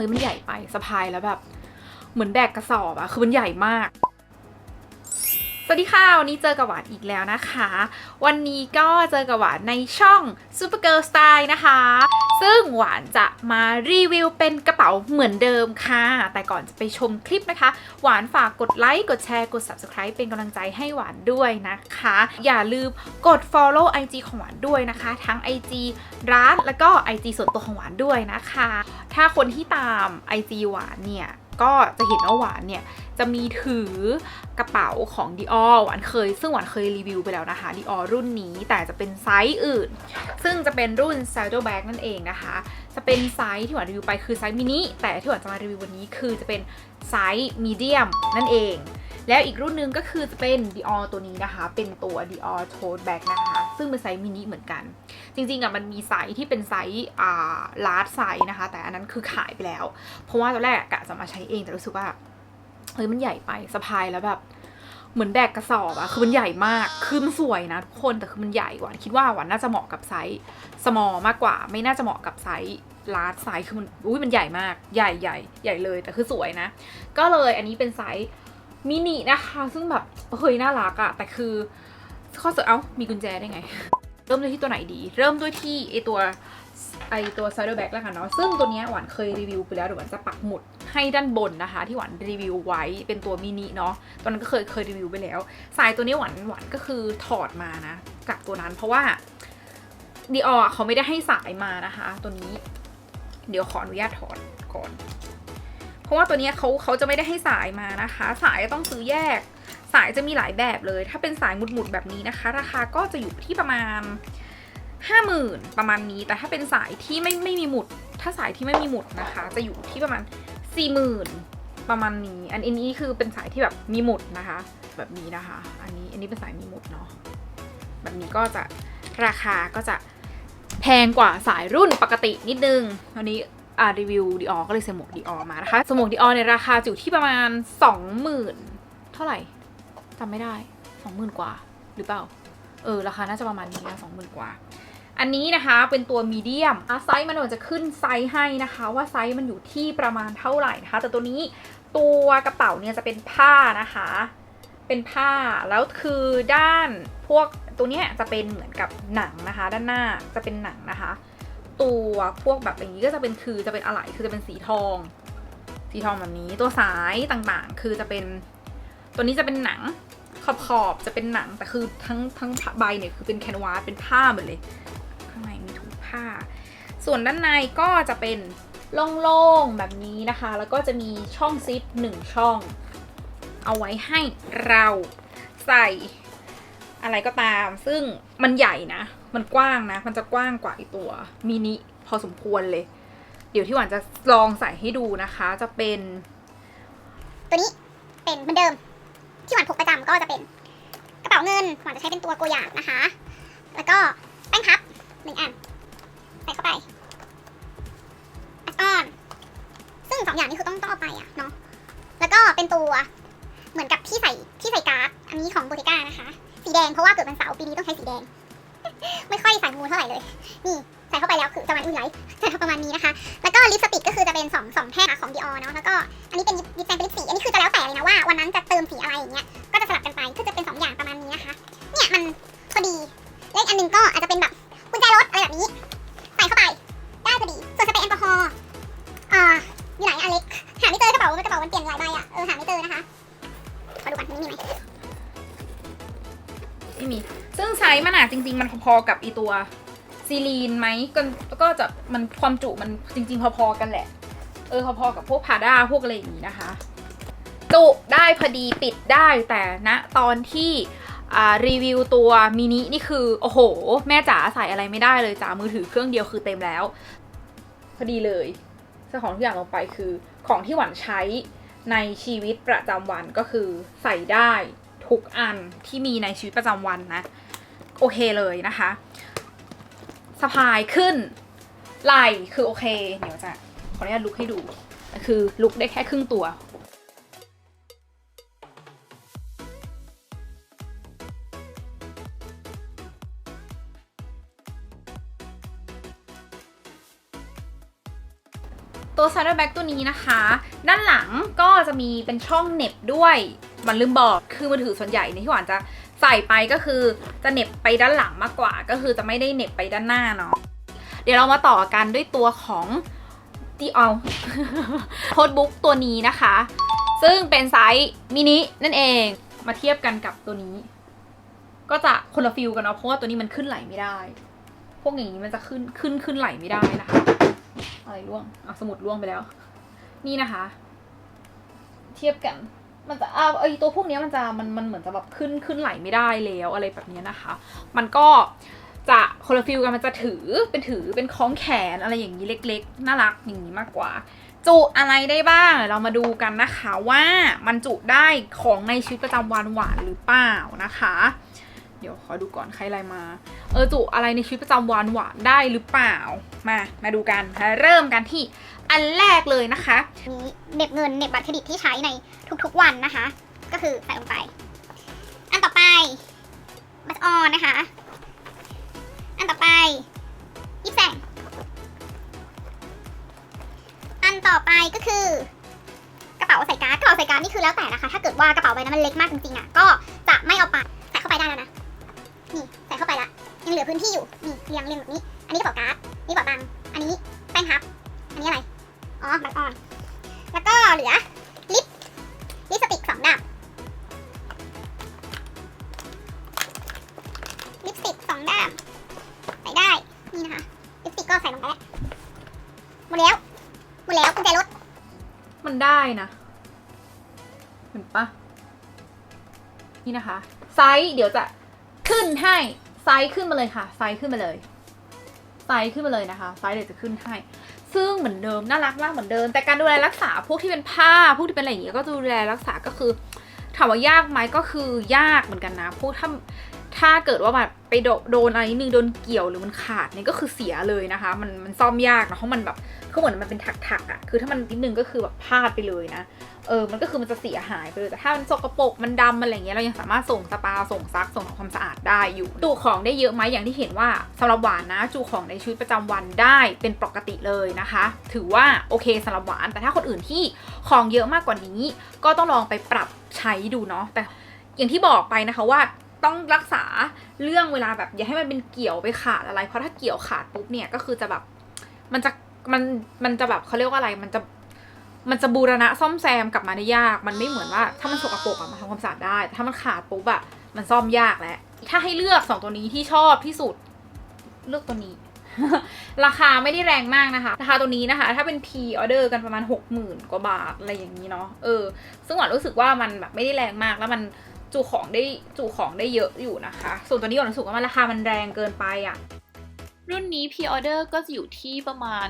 ฮ้ยมันใหญ่ไปสะพายแล้วแบบ เหมือนแบกกระสอบอะคือมันใหญ่มาก วัสดีค่ะ วันนี้เจอกับหวานอีกแล้วนะคะ วันนี้ก็เจอกับหวานในช่อง Super Girl Style นะคะ ซึ่งหวานจะมารีวิวเป็นกระเป๋าเหมือนเดิมค่ะ แต่ก่อนจะไปชมคลิปนะคะ หวานฝากกดไลค์ กดแชร์ กด Subscribe เป็นกำลังใจให้หวานด้วยนะคะ อย่าลืมกด follow IG ของหวานด้วยนะคะ ทั้ง IG ร้านแล้วก็ IG ส่วนตัวของหวานด้วยนะคะ ถ้าคนที่ตาม IG หวานเนี่ย ก็จะเห็นว่าหวานเนี่ยจะมีถือกระเป๋าของ Dior หวานเคย ซึ่งหวานเคยรีวิวไปแล้วนะคะ Dior รุ่นนี้แต่จะเป็นไซส์อื่น ซึ่งจะเป็นรุ่น Saddle Bag นั่นเองนะคะ จะเป็นไซส์ที่หวานรีวิวไปคือไซส์มินิแต่ที่หวานจะมารีวิววันนี้คือจะเป็นไซส์มีเดียมนั่นเอง แล้วอีกรุ่นหนึงก็คือจะเป็น Dior ตัวนี้นะคะ เป็นตัว Dior Tote Bag นะคะ ซึ่งเป็นไซส์มินิเหมือนกัน จริงๆอะมันมีไซส์ที่เป็นไซส์อ่าลาร์จไซส์นะคะ แต่อันนั้นคือขายไปแล้ว เพราะว่าตอนแรกกะจะมาใช้เองแต่รู้สึกว่าเฮ้ยมันใหญ่ไปสะพายแล้วแบบเหมือนแบกกระสอบอะคือมันใหญ่มากคือมันสวยนะทุกคนแต่คือมันใหญ่หวานคิดว่าหวานน่าจะเหมาะกับไซส์ small มากกว่า ไม่น่าจะเหมาะกับไซส์ large ไซส์คือมันอุ้ยมันใหญ่มากใหญ่ใหญ่ใหญ่เลยแต่คือสวยนะ ก็เลยอันนี้เป็นไซส์มินินะคะ ซึ่งแบบเฮ้ยน่ารักอะแต่คือ ข้อเสียเอ้ามีกุญแจได้ไง เริ่มด้วยที่ตัวไหนดี เริ่มด้วยที่ไอตัวไอตัว Saddle Bag แล้วกันเนาะซึ่งตัวนี้หวานเคยรีวิวไปแล้วเดี๋ยวหวานจะปักหมุดให้ด้านบนนะคะ ที่หวานรีวิวไว้เป็นตัวมินิเนาะตอนนั้นก็เคยเคยรีวิวไปแล้ว สายตัวนี้หวานหวานก็คือถอดมานะกับตัวนั้นเพราะว่าดีออเขาไม่ได้ให้สายมานะคะ ตัวนี้ เดี๋ยวขออนุญาตถอดก่อน ราะว่าตัวนี้เขาเขาจะไม่ได้ให้สายมานะคะ สายต้องซื้อแยก สายจะมีหลายแบบเลย ถ้าเป็นสายหมุดๆแบบนี้นะคะ ราคาก็จะอยู่ที่ประมาณห้าหมื่นประมาณนี้ แต่ถ้าเป็นสายที่ไม่ไม่มีหมุด ถ้าสายที่ไม่มีหมุดนะคะ จะอยู่ที่ประมาณสี่หมื่นประมาณนี้ อันอันนี้คือเป็นสายที่แบบมีหมุดนะคะ แบบนี้นะคะ อันนี้อันนี้เป็นสายมีหมุดเนาะแบบนี้ก็จะราคาก็จะแพงกว่าสายรุ่นปกตินิดนึงวันนี้ อ่ารีวิวดีออก็เลยใส่หมวกดีออมานะคะสมวกดีออในราคาอยู่ที่ประมาณสองหมื่นเท่าไหร่จำไม่ได้สองหมื่นกว่า หรือเปล่า เออ ราคาน่าจะประมาณนี้นะสองหมื่นกว่า อันนี้นะคะเป็นตัวมีเดียมไซส์มันจะขึ้นไซส์ให้นะคะ ว่าไซส์มันอยู่ที่ประมาณเท่าไหร่นะคะ แต่ตัวนี้ตัวกระเป๋าเนี่ยจะเป็นผ้านะคะ เป็นผ้าแล้วคือด้านพวกตัวเนี้ยจะเป็นเหมือนกับหนังนะคะ ด้านหน้าจะเป็นหนังนะคะ ตัวพวกแบบอย่างนี้ก็จะเป็นคือจะเป็นอะไหล่คือจะเป็นสีทอง สีทองแบบนี้ตัวสายต่างๆ คือจะเป็นตัวนี้จะเป็นหนังขอบขอบๆจะเป็นหนังแต่คือทั้งทั้งใบเนี่ยคือเป็นแคนวาสเป็นผ้าหมดเลย ข้างในมีถุงผ้า ส่วนด้านในก็จะเป็นโล่งๆแบบนี้นะคะ แล้วก็จะมีช่องซิปหนึ่งช่อง เอาไว้ให้เราใส่ อะไรก็ตาม ซึ่งมันใหญ่นะ มันกว้างนะ มันจะกว้างกว่าไอตัวมินิพอสมควรเลย เดี๋ยวที่หวานจะลองใส่ให้ดูนะคะ จะเป็น ตัวนี้เป็นเหมือนเดิม ที่หวานพกประจำก็จะเป็นกระเป๋าเงินหวานจะใช้เป็นตัวโกยานะคะ แล้วก็แป้งพับหนึ่งอันใส่เข้าไปอัดออน ซึ่งสองอย่างนี้คือต้องต้องเอาไปอะเนาะ แล้วก็เป็นตัวเหมือนกับที่ใส่ที่ใส่การ์ด อันนี้ของโบเทก้านะคะ สีแดงเพราะว่าเกิดวันเสาร์ปีนี้ต้องใช้สีแดง ไม่ค่อยใส่มูเท่าไหร่เลย นี่ใส่เข้าไปแล้วคือจะมาอุ่นไหลจะประมาณนี้นะคะ แล้วก็ลิปสติกก็คือจะเป็นสองสองแท่งของ Dior เนาะ แล้วก็อันนี้เป็นยิปยิปแซงเป็นลิปสี อันนี้คือจะแล้วแต่เลยนะว่าวันนั้นจะเติมสีอะไรอย่างเงี้ย ก็จะสลับกันไปคือจะเป็นสองอย่างประมาณนี้นะคะ เนี่ยมันพอดีและอีกอันหนึงก็อาจจะเป็นแบบกุญแจรถอะไรแบบนี้ ใส่เข้าไปได้พอดี ส่วนสเปรย์แอลกอฮอล์อ่ามีหลายอันเล็ก หาไม่เจอกระเป๋ากระเป๋ามันเปลี่ยนหลายใบอะเออหาไม่เจอนะคะ ขอดูก่อนมันมีไหม ไม่มี ซึ่งไซส์มันอะจริง ๆ มันพอๆกับอีตัวซีลีนไหมก็ก็จะมันความจุมันจริง ๆ พอๆกันแหละ เออพอๆกับพวกพาด้าพวกอะไรอย่างนี้นะคะ จุได้พอดีปิดได้แต่ณตอนที่รีวิวตัวมินินี่คือ โอ้โห แม่จ๋าใส่อะไรไม่ได้เลยจ๋ามือถือเครื่องเดียวคือเต็มแล้ว พอดีเลยใส่ของทุกอย่างลงไปคือของที่หวานใช้ในชีวิตประจำวันก็คือใส่ได้ ทุกอันที่มีในชีวิตประจำวันนะ โอเคเลยนะคะสะพายขึ้นไหล่คือโอเค เดี๋ยวจะขออนุญาตลุกให้ดู คือลุกได้แค่ครึ่งตัวตัวซาร์แบ็กตัวนี้นะคะ ด้านหลังก็จะมีเป็นช่องเน็บด้วย มันลืมบอกคือมือถือส่วนใหญ่ในที่หวานจะใส่ไปก็คือจะเน็บไปด้านหลังมากกว่า ก็คือจะไม่ได้เน็บไปด้านหน้าเนาะเดี๋ยวเรามาต่อกันด้วยตัวของดีเอาโน้ตบุ๊กตัวนี้นะคะ ซึ่งเป็นไซส์มินินั่นเองมาเทียบกันกับตัวนี้ ก็จะคนละฟิลกันเนาะเพราะว่าตัวนี้มันขึ้นไหลไม่ได้ พวกอย่างนี้มันจะขึ้นขึ้นขึ้นไหลไม่ได้นะคะอะไรร่วงเอาสมุดร่วงไปแล้ว นี่นะคะ เทียบกัน มันจะอ่าไอตัวพวกนี้มันจะมันมันเหมือนจะแบบขึ้นขึ้นไหลไม่ได้แล้วอะไรแบบนี้นะคะ มันก็จะคนละฟิลกันมันจะถือเป็นถือเป็นคล้องแขนอะไรอย่างนี้เล็กๆ น่ารักอย่างนี้มากกว่า จุอะไรได้บ้าง เรามาดูกันนะคะว่ามันจุได้ของในชีวิตประจำวันหวานหรือเปล่านะคะ เดี๋ยวขอดูก่อนใครไลน์มา เออจุอะไรในชีวิตประจำวันหวานได้หรือเปล่า มา มาดูกันเริ่มกันที่อันแรกเลยนะคะมีเน็บเงินเน็บบัตรเครดิตที่ใช้ในทุกๆวันนะคะ ก็คือใส่ลงไป อันต่อไปบัตรออนนะคะ อันต่อไปยิบแสงอันต่อไปก็คือกระเป๋าใส่การ์ดกระเป๋าใส่การ์ดนี่คือแล้วแต่นะคะ ถ้าเกิดว่ากระเป๋าใบนั้นมันเล็กมากจริงๆอะก็จะไม่เอาไปใส่เข้าไปได้แล้วนะ นี่ใส่เข้าไปละยังเหลือพื้นที่อยู่นี่เรียงเรียงแบบนี้ อันนี้กระเป๋าการ์ดนี่กระเป๋าตังอันนี้แป้งพับ อันนี้อะไรอ๋อบัตรออนแล้วก็เหลือลิปลิปสติกสองดาบลิปสติกสองดาบใส่ได้นี่นะคะลิปสติกก็ใส่ลงไปแล้วหมดแล้วหมดแล้วกุญแจรถมันได้นะ เห็นปะนี่นะคะ ไซส์เดี๋ยวจะ นให้ไซส์ขึ้นมาเลยค่ะ ไซส์ขึ้นมาเลย ไซส์ขึ้นมาเลยนะคะ ไซส์เดี๋ยวจะขึ้นให้ ซึ่งเหมือนเดิมน่ารักมากเหมือนเดิม แต่การดูแลรักษาพวกที่เป็นผ้าพวกที่เป็นอะไรอย่างเงี้ยก็ดูแลรักษาก็คือถามว่ายากไหมก็คือยากเหมือนกันนะพวกถ้า ถ้าเกิดว่าแบบไปโดนอะไรนิดนึงโดนเกี่ยวหรือมันขาดเนี่ยก็คือเสียเลยนะคะ มันมันซ่อมยากนะเพราะมันแบบคือเหมือนมันเป็นถักๆอะ่ะคือถ้ามันนิดนึงก็คือแบบพลาดไปเลยนะเออมันก็คือมันจะเสียหายไปเลยแต่ถ้ามันสกปรกมันดำมันอะไรเงี้ยเรายังสามารถส่งสปาส่งซักส่งทำความสะอาดได้อยู่จูของได้เยอะไหมอย่างที่เห็นว่าสำหรับหวานนะจูของในชีวิตประจำวันได้เป็นปกติเลยนะคะ ถือว่าโอเคสำหรับหวาน แต่ถ้าคนอื่นที่ของเยอะมากกว่านี้ ก็ต้องลองไปปรับใช้ดูเนาะแต่อย่างที่บอกไปนะคะว่า ต้องรักษาเรื่องเวลาแบบอย่าให้มันเป็นเกี่ยวไปขาดอะไร เพราะถ้าเกี่ยวขาดปุ๊บเนี่ยก็คือจะแบบมันจะมันมันจะแบบเขาเรียกว่าอะไรมันจะมันจะบูรณะซ่อมแซมกลับมาได้ยาก มันไม่เหมือนว่าถ้ามันสกปรกอะมันทำความสะอาดได้แต่ถ้ามันขาดปุ๊บอะมันซ่อมยากแหล้วถ้าให้เลือกสองตัวนี้ที่ชอบที่สุดเลือกตัวนี้ ราคาไม่ได้แรงมากนะคะ ราคาตัวนี้นะคะ ถ้าเป็น P ออเดอร์กันประมาณ 60,000 กว่าบาทอะไรอย่างนี้เนาะเออ ซึ่งหวานรู้สึกว่ามันแบบไม่ได้แรงมากแล้วมัน จุของได้จุของได้เยอะอยู่นะคะ ส่วนตัวนี้หวานรู้สึกว่ามันราคามันแรงเกินไปอะรุ่นนี้ p ีออเดอร์ก็จะอยู่ที่ประมาณ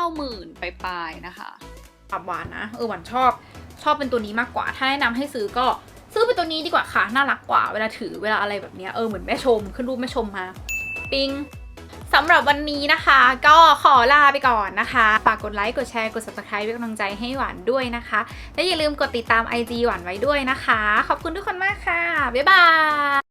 90,000ปลายๆนะคะปรับหวานนะเออหวานชอบ ชอบเป็นตัวนี้มากกว่า ถ้าแนะนำให้ซื้อก็ซื้อเป็นตัวนี้ดีกว่าค่ะ น่ารักกว่า เวลาถือเวลาอะไรแบบเนี้ยเออเหมือนแม่ชม ขึ้นรูปแม่ชมมา ปิง สำหรับวันนี้นะคะ ก็ขอลาไปก่อนนะคะ ฝากกดไลค์ กดแชร์ กด subscribe เป็นกำลังใจให้หวานด้วยนะคะ และอย่าลืมกดติดตาม IG หวานไว้ด้วยนะคะ ขอบคุณทุกคนมากค่ะ บ๊ายบาย